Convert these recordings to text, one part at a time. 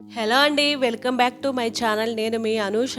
Hello అండి welcome back to my channel. నేను మీ అనూష.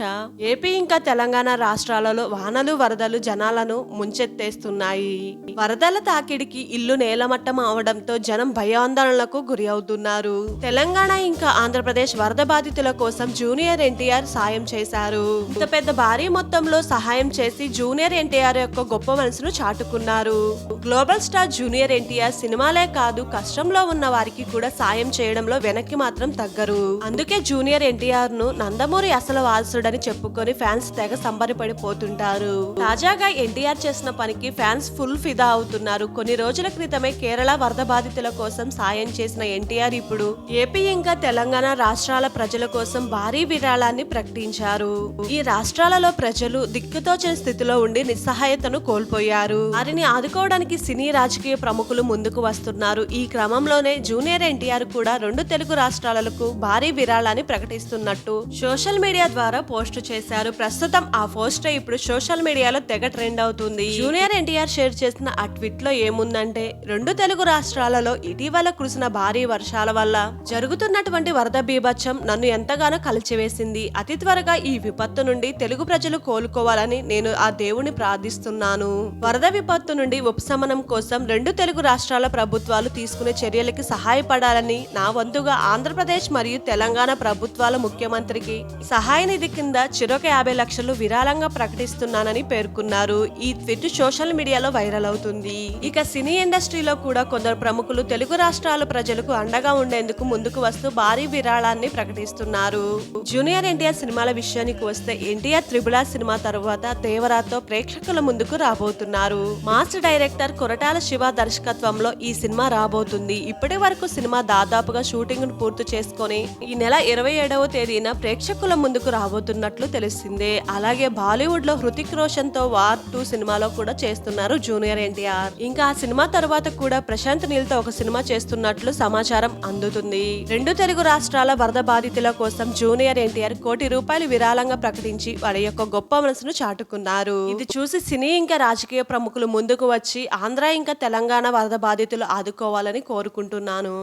ఏపీ ఇంకా తెలంగాణ రాష్ట్రాలలో వానలు వరదలు జనాలను ముంచెత్తేస్తున్నాయి. వరదల తాకిడికి ఇల్లు నేలమట్టం అవడంతో జనం భయాందోళనలకు గురి అవుతున్నారు. తెలంగాణ ఇంకా ఆంధ్రప్రదేశ్ వరద బాధితుల కోసం జూనియర్ ఎన్టీఆర్ సాయం చేశారు. ఇంత పెద్ద భారీ మొత్తంలో సహాయం చేసి జూనియర్ ఎన్టీఆర్ యొక్క గొప్ప మనసును చాటుకున్నారు. గ్లోబల్ స్టార్ జూనియర్ ఎన్టీఆర్ సినిమాలే కాదు కష్టంలో ఉన్న వారికి కూడా సాయం చేయడంలో వెనక్కి మాత్రం తగ్గరు. అందుకే జూనియర్ ఎన్టీఆర్ను నందమూరి అసలు వారసుడని చెప్పుకొని ఫ్యాన్స్ తెగ సంబరపడిపోతుంటారు. తాజాగా ఎన్టీఆర్ చేసిన పనికి ఫ్యాన్స్ ఫుల్ ఫిదా అవుతున్నారు. కొన్ని రోజుల క్రితమే కేరళ వరద బాధితుల కోసం సాయం చేసిన ఎన్టీఆర్ ఇప్పుడు ఏపీ ఇంకా తెలంగాణ రాష్ట్రాల ప్రజల కోసం భారీ విరాళాన్ని ప్రకటించారు. ఈ రాష్ట్రాలలో ప్రజలు దిక్కుతోచని స్థితిలో ఉండి నిస్సహాయతను కోల్పోయారు. వారిని ఆదుకోవడానికి సినీ రాజకీయ ప్రముఖులు ముందుకు వస్తున్నారు. ఈ క్రమంలోనే జూనియర్ ఎన్టీఆర్ కూడా రెండు తెలుగు రాష్ట్రాలకు భారీ విరాళాన్ని ప్రకటిస్తున్నట్టు సోషల్ మీడియా ద్వారా పోస్ట్ చేశారు. ప్రస్తుతం ఆ పోస్ట్ ఇప్పుడు సోషల్ మీడియాలో తెగ ట్రెండ్ అవుతుంది. జూనియర్ ఎన్టీఆర్ షేర్ చేసిన ఆ ట్వీట్లో ఏముందంటే రెండు తెలుగు రాష్ట్రాలలో ఇటీవల కురిసిన భారీ వర్షాల వల్ల జరుగుతున్నటువంటి వరద బీభత్సం నన్ను ఎంతగానో కలిచివేసింది. అతి త్వరగా ఈ విపత్తు నుండి తెలుగు ప్రజలు కోలుకోవాలని నేను ఆ దేవుని ప్రార్థిస్తున్నాను. వరద విపత్తు నుండి ఉపశమనం కోసం రెండు తెలుగు రాష్ట్రాల ప్రభుత్వాలు తీసుకునే చర్యలకి సహాయపడాలని నా వంతుగా ఆంధ్రప్రదేశ్ మరియు తెలంగాణ ప్రభుత్వాల ముఖ్యమంత్రికి సహాయ నిధి కింద చిరొక యాభై లక్షలు విరాళంగా ప్రకటిస్తున్నానని పేర్కొన్నారు. ఈ ట్వీట్ సోషల్ మీడియాలో వైరల్ అవుతుంది. ఇక సినీ ఇండస్ట్రీలో కూడా కొందరు ప్రముఖులు తెలుగు రాష్ట్రాల ప్రజలకు అండగా ఉండేందుకు ముందుకు వస్తూ భారీ విరాళాన్ని ప్రకటిస్తున్నారు. జూనియర్ ఎన్టీఆర్ సినిమాల విషయానికి వస్తే ఎన్టీఆర్ త్రిబుల సినిమా తర్వాత దేవరాతో ప్రేక్షకుల ముందుకు రాబోతున్నారు. మాస్టర్ డైరెక్టర్ కొరటాల శివ దర్శకత్వంలో ఈ సినిమా రాబోతుంది. ఇప్పటి వరకు సినిమా దాదాపుగా షూటింగ్ను పూర్తి చేసుకొని ఈ నెల ఇరవై ఏడవ తేదీన ప్రేక్షకుల ముందుకు రాబోతున్నట్లు తెలిసిందే. అలాగే బాలీవుడ్లో హృతిక్ రోషన్తో వార్ టూ సినిమాలో కూడా చేస్తున్నారు జూనియర్ ఎన్టీఆర్. ఇంకా ఆ సినిమా తర్వాత కూడా ప్రశాంత్ నీల్తో ఒక సినిమా చేస్తున్నట్లు సమాచారం అందుతుంది. రెండు తెలుగు రాష్ట్రాల వరద బాధితుల కోసం జూనియర్ ఎన్టీఆర్ కోటి రూపాయలు విరాళంగా ప్రకటించి వారి యొక్క గొప్ప మనసును చాటుకున్నారు. ఇది చూసి సినీ ఇంకా రాజకీయ ప్రముఖులు ముందుకు వచ్చి ఆంధ్ర ఇంకా తెలంగాణ వరద బాధితులు ఆదుకోవాలని కోరుకుంటున్నాను.